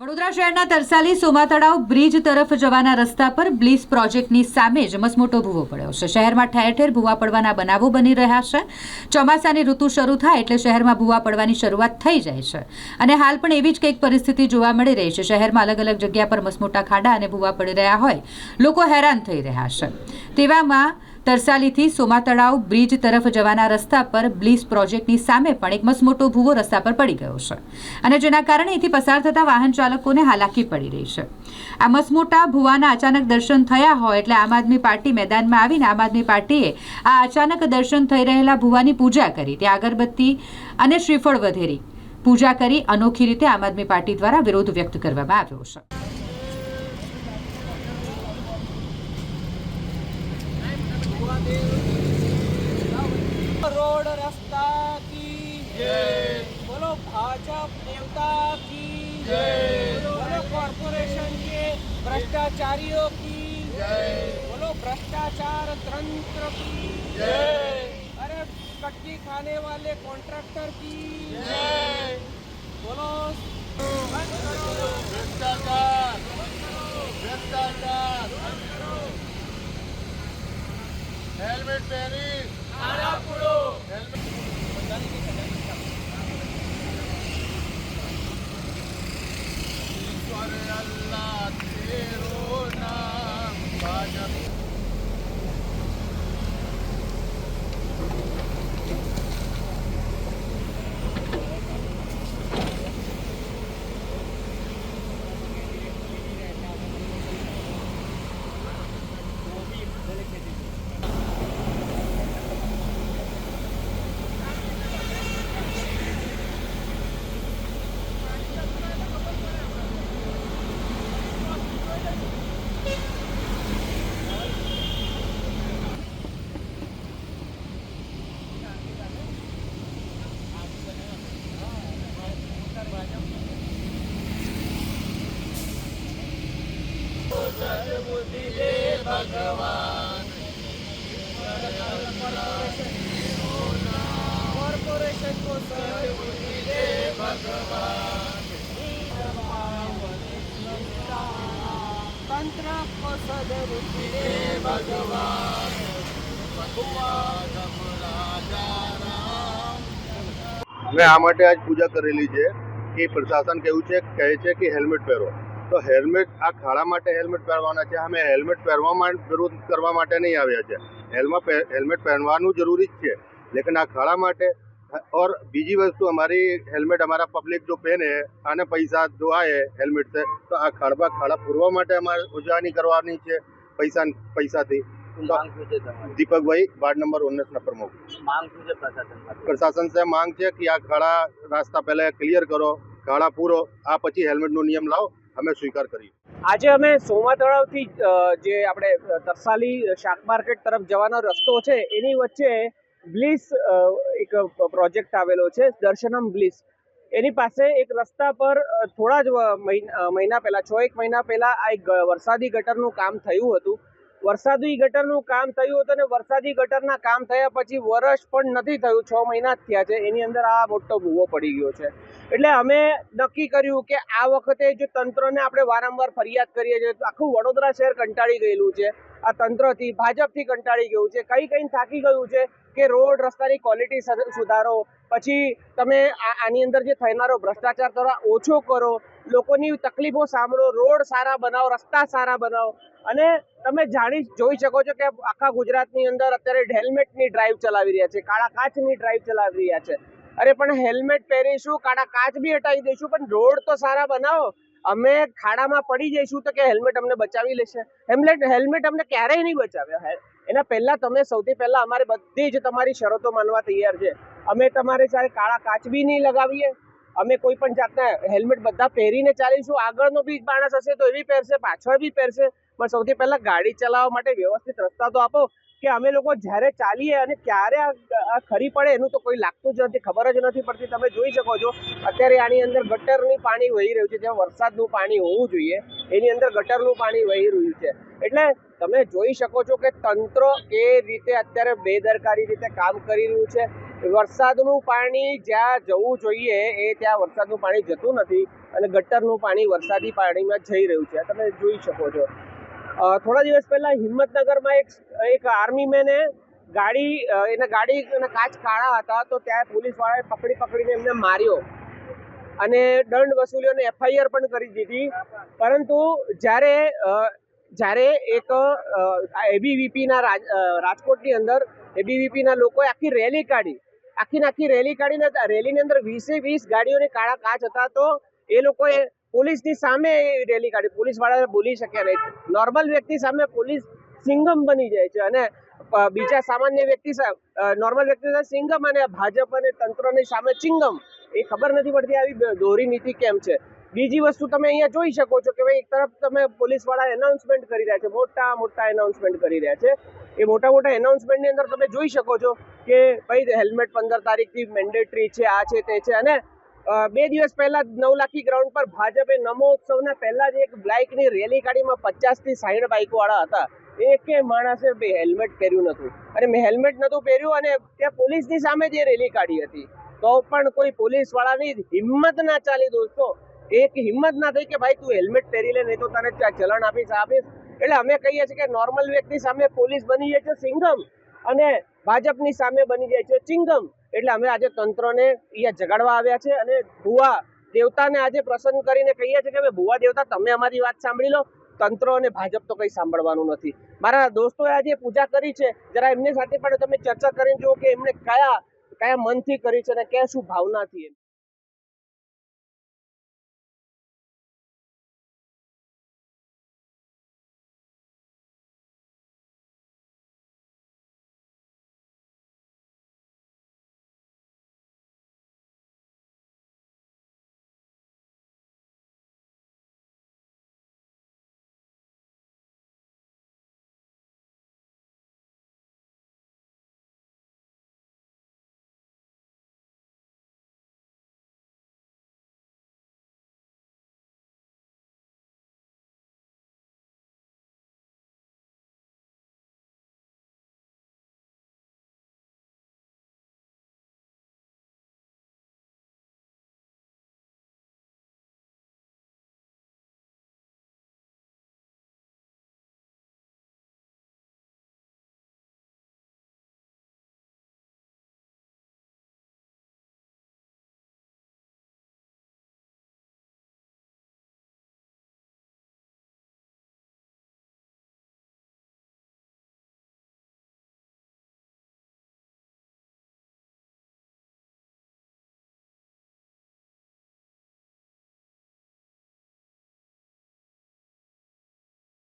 વડોદરા શહેરના તરસાલી સોમા તળાવ બ્રિજ તરફ જવાના રસ્તા પર બ્લીસ પ્રોજેક્ટની સામે જ મસમોટો ભૂવો પડ્યો છે. શહેરમાં ઠેર ઠેર ભૂવા પડવાના બનાવો બની રહ્યા છે. ચોમાસાની ઋતુ શરૂ થાય એટલે શહેરમાં ભૂવા પડવાની શરૂઆત થઈ જાય છે. અને હાલ પણ એવી જ કંઈક પરિસ્થિતિ જોવા મળી રહી છે. શહેરમાં અલગ અલગ જગ્યા પર મસમોટા ખાડા અને ભૂવા પડી રહ્યા હોય લોકો હેરાન થઈ રહ્યા છે. તેવામાં તરસાલીથી સોમા તળાવ બ્રિજ તરફ જવાના રસ્તા પર બ્લીસ પ્રોજેક્ટની સામે પણ એક મસમોટો ભૂવો રસ્તા પર પડી ગયો છે અને જેના કારણે અહીંથી પસાર થતા વાહન ચાલકોને હાલાકી પડી રહી છે. આ મસમોટા ભૂવાના અચાનક દર્શન થયા હોય એટલે આમ આદમી પાર્ટી મેદાનમાં આવીને આમ આદમી પાર્ટીએ આ અચાનક દર્શન થઈ રહેલા ભૂવાની પૂજા કરી. ત્યાં અગરબત્તી અને શ્રીફળ વધેરી પૂજા કરી. અનોખી રીતે આમ આદમી પાર્ટી દ્વારા વિરોધ વ્યક્ત કરવામાં આવ્યો છે. રોડ રસ્તા કી જય. બોલો ભાજપ દેવતા કી જય. બોલો કોર્પોરેશન કે ભ્રષ્ટાચારીઓ કી જય. બોલો ભ્રષ્ટાચાર તંત્ર કી જય. અરે કટકી ખાને વાલે કોન્ટ્રાક્ટર કી જય. બોલો హెల్మెట్ వేయాలి హెల్మెట్ అల్లా મેં આ માટે આજ પૂજા કરેલી છે એ પ્રશાસન કેવું છે, કહે છે કે હેલ્મેટ પહેરો. તો હેલ્મેટ આ ખાડા માટે હેલ્મેટ પહેરવાના છે. અમે હેલ્મેટ પહેરવા જરૂર કરવા માટે નહીં આવ્યા છે. હેલ્મેટ હેલ્મેટ પહેરવાનું જરૂરી જ છે. લેકિન આ ખાડા માટે ઓર બીજી વસ્તુ અમારી હેલ્મેટ અમારા પબ્લિક જો પહેરે અને પૈસા જો આવે હેલ્મેટ છે તો આ ખાડબા ખાડા પૂરવા માટે અમારે ઉજવણી કરવાની છે પૈસા પૈસાથી. દીપકભાઈ વાર્ડ નંબર ઓગણીસના પ્રમુખ માંગ શું છે પ્રશાસન પ્રશાસન સે માંગ છે કે આ ખાડા રાસ્તા પહેલાં ક્લિયર કરો ખાડા પૂરો આ પછી હેલ્મેટનો નિયમ લાવો. અમે સ્વીકાર કરી આજે અમે સોમા તળાવથી જે આપણે તરસાલી શાક માર્કેટ તરફ જવાનો રસ્તો છે, એની વચ્ચે બ્લીસ એક પ્રોજેક્ટ આવેલો છે, દર્શનમ બ્લીસ. એની પાસે એક રસ્તા પર થોડા જ મહિના પહેલા, છ એક મહિના પહેલા આ એક વરસાદી ગટરનું કામ થયું હતું. વરસાદી ગટરનું કામ થયું હતું અને વરસાદી ગટરના કામ થયા પછી વરસ પણ નથી થયું, છ મહિના જ થયા છે. એની અંદર આ મોટો ભૂવો પડી ગયો છે. એટલે અમે નક્કી કર્યું કે આ વખતે જો તંત્રને આપણે વારંવાર ફરિયાદ કરીએ છીએ, તો આખું વડોદરા શહેર કંટાળી ગયેલું છે. આ તંત્રથી, ભાજપથી કંટાળી ગયું છે. કઈ કઈ થાકી ગયું છે કે રોડ રસ્તાની ક્વોલિટી સુધારો. પછી તમે આની અંદર જે થનારો ભ્રષ્ટાચાર થોડા ઓછો કરો. લોકોની તકલીફો સાંભળો, રોડ સારા બનાવો, રસ્તા સારા બનાવો. અને તમે જાણી જોઈ શકો છો કે આખા ગુજરાતની અંદર અત્યારે હેલ્મેટની ડ્રાઈવ ચલાવી રહ્યા છે, કાળા કાચની ડ્રાઈવ ચલાવી રહ્યા છે. અરે પણ હેલ્મેટ પહેરીશું, કાળા કાચ બી હટાવી દઈશું, પણ રોડ તો સારા બનાવો. અમે ખાડામાં પડી જઈશું તો કે હેલ્મેટ અમને બચાવી લેશે. હેલ્મેટ હેલ્મેટ અમને ક્યારેય નહીં બચાવે એના પહેલાં તમે સૌથી પહેલાં અમારે બધી જ તમારી શરતો માનવા તૈયાર છે. અમે તમારે ચારે કાળા કાચ બી નહીં લગાવીએ અમે કોઈ પણ જાતના હેલ્મેટ બધા પહેરીને ચાલીશું. આગળનો બી માણસ હશે તો એ બી પહેરશે, પાછળ બી પહેરશે. પણ સૌથી પહેલા ગાડી ચલાવવા માટે વ્યવસ્થિત રસ્તા તો આપો કે અમે લોકો જ્યારે ચાલીએ અને ક્યારે આ ખરી પડે એનું તો કોઈ લાગતું જ નથી, ખબર જ નથી પડતી. તમે જોઈ શકો છો, અત્યારે આની અંદર ગટરની પાણી વહી રહ્યું છે. જ્યાં વરસાદનું પાણી હોવું જોઈએ, એની અંદર ગટરનું પાણી વહી રહ્યું છે. એટલે તમે જોઈ શકો છો કે તંત્ર કે રીતે અત્યારે બેદરકારી રીતે કામ કરી રહ્યું છે. વરસાદનું પાણી જ્યાં જવું જોઈએ એ ત્યાં વરસાદનું પાણી જતું નથી અને ગટરનું પાણી વરસાદી પાણીમાં જઈ રહ્યું છે. તમે જોઈ શકો છો. થોડા દિવસ પહેલાં હિંમતનગરમાં એક એક આર્મી મેને ગાડી એના ગાડીના કાચ કાળા હતા તો ત્યાં પોલીસવાળાએ પકડી પકડીને એમને માર્યો અને દંડ વસૂલ્યો અને એફઆઈઆર પણ કરી દીધી. પરંતુ જ્યારે જ્યારે એક એબીવીપીના રાજકોટની અંદર એબીવીપીના લોકોએ આખી રેલી કાઢી આખી આખી રેલી કાઢીને રેલીની અંદર વીસે વીસ ગાડીઓને કાળા કાચ હતા તો એ લોકોએ પોલીસની સામે રેલી કાઢી. પોલીસવાળા બોલી શક્યા નહીં. નોર્મલ વ્યક્તિ સામે પોલીસ સિંગમ બની જાય છે અને બીજા સામાન્ય વ્યક્તિ નોર્મલ વ્યક્તિ સાથે સિંગમ અને ભાજપ અને તંત્રની સામે ચિંગમ. એ ખબર નથી પડતી આવી દોરી નીતિ કેમ છે. બીજી વસ્તુ તમે અહીંયા જોઈ શકો છો કે ભાઈ એક તરફ તમે પોલીસવાળા એનાઉન્સમેન્ટ કરી રહ્યા છે, મોટા મોટા એનાઉન્સમેન્ટ કરી રહ્યા છે. એ મોટા મોટા એનાઉન્સમેન્ટની અંદર તમે જોઈ શકો છો કે ભાઈ હેલ્મેટ પંદર તારીખથી મેન્ડેટરી છે, આ છે, તે છે. અને બે દિવસ પહેલા નવલાખી ગ્રાઉન્ડ પર ભાજપે નમો ઉત્સવના પહેલા જ એક બાઇકની રેલી કાઢીમાં પચાસથી સાઠ બાઇકો વાળા હતા એકે માણસે બે હેલ્મેટ પહેર્યું નહોતું. અને મેં હેલ્મેટ નહોતું પહેર્યું અને ત્યાં પોલીસની સામે જે રેલી કાઢી હતી. તો પણ કોઈ પોલીસવાળાની હિંમત ના ચાલી દોસ્તો. એક હિંમત ના થઈ કે ભાઈ તું હેલ્મેટ પહેરી લે, નહીં તો તને ત્યાં ચલણ આપીશ આપીશ. એટલે અમે કહીએ છીએ કે નોર્મલ વ્યક્તિ સામે પોલીસ બની જાય છે, સિંઘમ. અને ભાજપની સામે બની જાય છે, ચિંગમ. એટલે અમે આજે તંત્રને અહીંયા જગાડવા આવ્યા છે અને ભુવા દેવતાને આજે પ્રસન્ન કરીને કહીએ છીએ કે ભુવા દેવતા, તમે અમારી વાત સાંભળી લો. તંત્ર અને ભાજપ તો કંઈ સાંભળવાનું નથી. મારા દોસ્તોએ આજે પૂજા કરી છે. જરા એમની સાથે પણ તમે ચર્ચા કરીને જુઓ કે એમને કયા કયા મનથી કરી છે અને ક્યાં શું ભાવનાથી એમ.